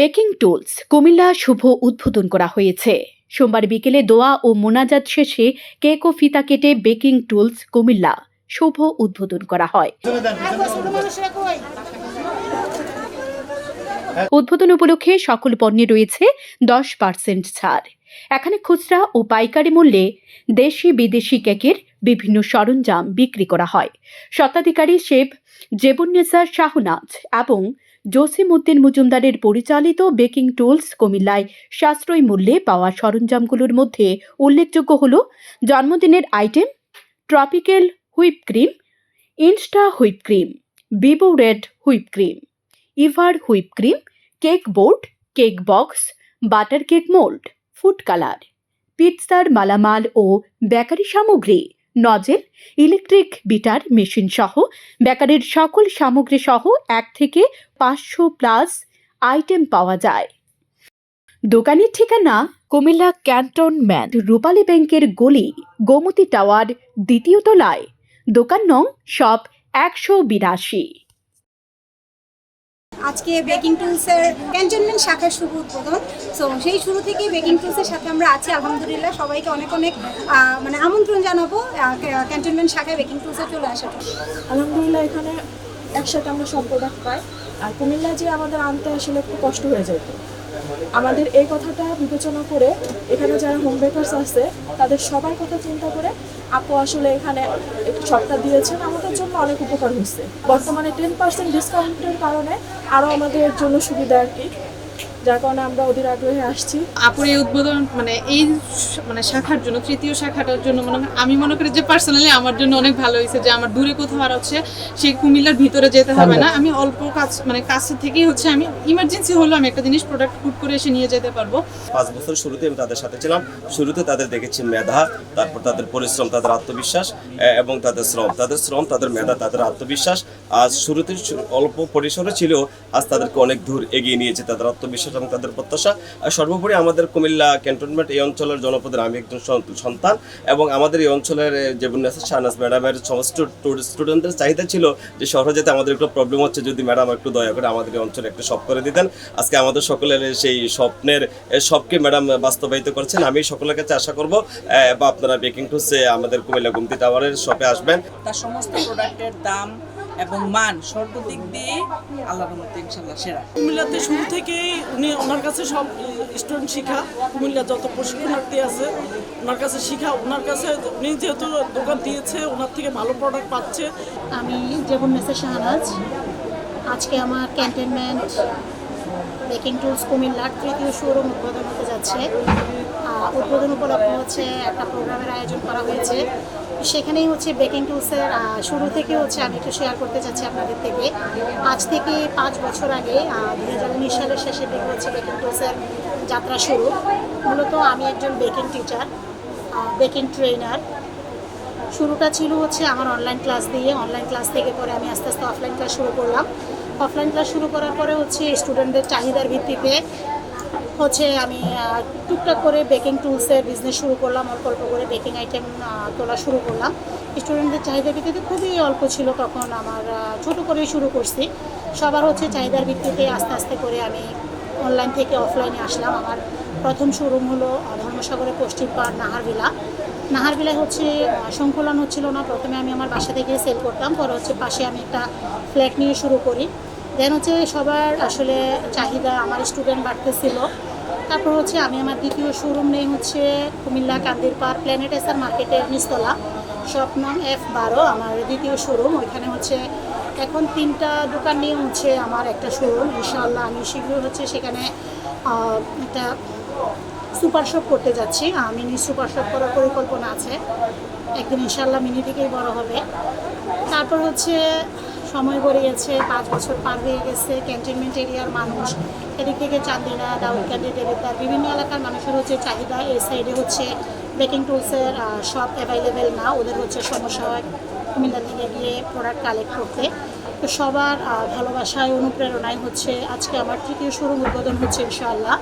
Baking tools Comilla শুভ উদ্বোধন করা হয়েছে। সোমবার বিকেলে দোয়া ও মোনাজাত শেষে কেক ও ফিতা কেটে বেকিং টুলস কুমিল্লা শুভ উদ্বোধন করা হয়। উদ্বোধন উপলক্ষে সকল পণ্যে রয়েছে দশ পার্সেন্ট ছাড়। এখানে খুচরা ও পাইকারি মূল্যে দেশি বিদেশি কেকের বিভিন্ন সরঞ্জাম বিক্রি করা হয়। স্বত্বাধিকারী শেফ জেবুন্নেসা শাহনাজ এবং জসিমউদ্দিন মজুমদারের পরিচালিত বেকিং টুলস কুমিল্লায় সাশ্রয়ী মূল্যে পাওয়া সরঞ্জামগুলোর মধ্যে উল্লেখযোগ্য হল জন্মদিনের item, tropical whip cream, insta whip cream, বিবো red whip cream, ইভার whip cream, cake board, cake box, butter cake mould, food colour পিৎজার মালামাল ও বেকারি সামগ্রী। নজেল ইলেকট্রিক বিটার মেশিন সহ বেকারির সকল সামগ্রী সহ এক থেকে পাঁচশো প্লাস আইটেম পাওয়া যায়। দোকানের ঠিকানা কুমিল্লা ক্যান্টনম্যান্ট রূপালী ব্যাংকের গলি, গোমতী টাওয়ার, দ্বিতীয় তলায়। দোকান নং সব একশো বিরাশি। আজকে বেকিং টুলসের ক্যান্টনমেন্ট শাখার শুভ উদ্বোধন। সো সেই শুরু থেকে বেকিং টুলসের সাথে আমরা আছি, আলহামদুলিল্লাহ। সবাইকে অনেক অনেক মানে আমন্ত্রণ জানাব ক্যান্টনমেন্ট শাখায় বেকিং টুলসে চলে আসার। আলহামদুলিল্লাহ, এখানে একসাথে আমরা সব প্রোডাক্ট পাই। আর কুমিল্লা যে আমাদের আনতে আসলে একটু কষ্ট হয়ে যেত আমাদের এই কথাটা বিবেচনা করে এখানে যারা হোম বেকার্স আছে, তাদের সবার কথা চিন্তা করে আপু আসলে এখানে একটু সপ্তাহ দিয়েছেন, আমাদের জন্য অনেক উপকার হয়েছে। বর্তমানে টেন পার্সেন্ট ডিসকাউন্টের কারণে আরও আমাদের জন্য সুবিধা আর কি। যার কারণে আমরা ওদের আগ্রহে আসছি। আপুর এই উদ্বোধন মানে এই মানে শাখার জন্য তৃতীয় শাখাটার জন্য মনে হয় আমি মনে করি যে পার্সোনালি আমার জন্য অনেক ভালো হয়েছে যে আমার দূরে কোথাও আর হচ্ছে সেই কুমিল্লার ভিতরে যেতে হবে না। আমি অল্প কাজ মানে কাছে থেকেই হচ্ছে আমি ইমার্জেন্সি হলো আমি একটা জিনিস প্রোডাক্ট হুট করে এসে নিয়ে যেতে পারব। পাঁচ বছর শুরুতে আমি তাদের সাথে ছিলাম। শুরুতে তাদের দেখেছি মেধা তারপর তাদের পরিশ্রম তাদের আত্মবিশ্বাস এবং তাদের শ্রম। তাদের শ্রম তাদের মেধা তাদের আত্মবিশ্বাস আজ শুরুতে অল্প পরিসরে ছিল আজ তাদেরকে অনেক দূর এগিয়ে নিয়েছে তাদের আত্মবিশ্বাস এবং তাদের প্রত্যাশা। সর্বোপরি আমাদের কুমিল্লা ক্যান্টনমেন্ট এই অঞ্চলের জনপদের আমি একজন সন- সন্তান এবং আমাদের এই অঞ্চলের যে জেবুন্নাসা শাহনাজ ম্যাডামের সমস্ত স্টুডেন্টদের চাহিদা ছিল যে শহরে যেতে আমাদের একটু প্রবলেম হচ্ছে। যদি ম্যাডাম একটু দয়া করে আমাদের এই অঞ্চলে একটু সব করে দিতেন। আজকে আমাদের সকলের সেই স্বপ্নের সবকে ম্যাডাম বাস্তবায়িত করছেন। আমি সকলের কাছে আশা করব বা আপনারা বেকিং টুসে আমাদের কুমিল্লা গুমতি টাওয়ারের শপে আসবেন। তার সমস্ত প্রোডাক্টের দাম এবং মান সর্বদিক দিয়ে আল্লাহর মধ্যে ইনশাল্লাহ সেরা। কুমিল্লাতে শুরু থেকেই উনি ওনার কাছে সব স্টুডেন্ট শিখা। কুমিল্লা যত প্রশিক্ষণার্থী আছে, ওনার কাছে শিখা। ওনার কাছে উনি যেহেতু দোকান দিয়েছে, ওনার থেকে ভালো প্রোডাক্ট পাচ্ছে। আমি জেবুন্নেসা শাহনাজ, আজকে আমার ক্যান্টনমেন্ট বেকিং টুলস কুমিল্লার তৃতীয় শোরুম উদ্বোধন হতে যাচ্ছে। উদ্বোধন উপলক্ষে হচ্ছে একটা প্রোগ্রামের আয়োজন করা হয়েছে। সেখানেই হচ্ছে বেকিং টুলসের শুরু থেকে হচ্ছে আমি একটু শেয়ার করতে চাচ্ছি আপনাদের থেকে। আজ থেকে পাঁচ বছর আগে দু হাজার উনিশ সালের শেষের দিকে হচ্ছে বেকিং টুলসের যাত্রা শুরু। মূলত আমি একজন বেকিং টিচার বেকিং ট্রেনার শুরুটা ছিল হচ্ছে আমার অনলাইন ক্লাস দিয়ে। অনলাইন ক্লাস থেকে পরে আমি আস্তে আস্তে অফলাইন ক্লাস শুরু করলাম। অফলাইন ক্লাস শুরু করার পরে হচ্ছে স্টুডেন্টদের চাহিদার ভিত্তিতে হচ্ছে আমি টুকটাক করে বেকিং টুলসের বিজনেস শুরু করলাম, অল্প অল্প করে বেকিং আইটেম তোলা শুরু করলাম। স্টুডেন্টদের চাহিদার ভিত্তিতে খুবই অল্প ছিল তখন আমার ছোটো করেই শুরু করছি। সবার হচ্ছে চাহিদার ভিত্তিতে আস্তে আস্তে করে আমি অনলাইন থেকে অফলাইনে আসলাম। আমার প্রথম শোরুম হলো ধর্মসাগরের পশ্চিম পাড় নাহারভিলা নাহারবিলায় হচ্ছে সংকলন হচ্ছিল না। প্রথমে আমি আমার বাসা থেকে সেল করতাম, পরে হচ্ছে পাশে আমি একটা ফ্ল্যাট নিয়ে শুরু করি। দেন হচ্ছে সবার আসলে চাহিদা আমার স্টুডেন্ট বাড়তেছিল। তারপর হচ্ছে আমি আমার দ্বিতীয় শোরুম নেই হচ্ছে কুমিল্লা কান্দির পার প্ল্যানেট এসার মার্কেটের নিচতলা। শপ নাম এফ বারো, আমার দ্বিতীয় শোরুম ওইখানে হচ্ছে এখন তিনটা দোকান নিয়ে হচ্ছে আমার একটা শোরুম ইনশাআল্লাহ আমি শীঘ্রই হচ্ছে সেখানে একটা সুপার শপ করতে যাচ্ছি। মিনি সুপার শপ করার পরিকল্পনা আছে। একদিন ইনশাল্লাহ মিনি থেকেই বড় হবে। তারপর হচ্ছে সময় গড়ে গেছে পাঁচ বছর পার হয়ে গেছে ক্যান্টনমেন্ট এরিয়ার মানুষ। এদিক থেকে চান্দিনা, দাউদকান্দি দেবিদ্বার বিভিন্ন এলাকার মানুষের হচ্ছে চাহিদা। এই সাইডে হচ্ছে বেকিং টুলসের শপ অ্যাভেলেবেল না, ওদের হচ্ছে সমস্যা হয়। কুমিল্লা থেকে গিয়ে প্রোডাক্ট কালেক্ট করতে। তো সবার ভালোবাসায়, অনুপ্রেরণায় হচ্ছে আজকে আমার তৃতীয় শোরুম উদ্বোধন হচ্ছে, ইনশাআল্লাহ।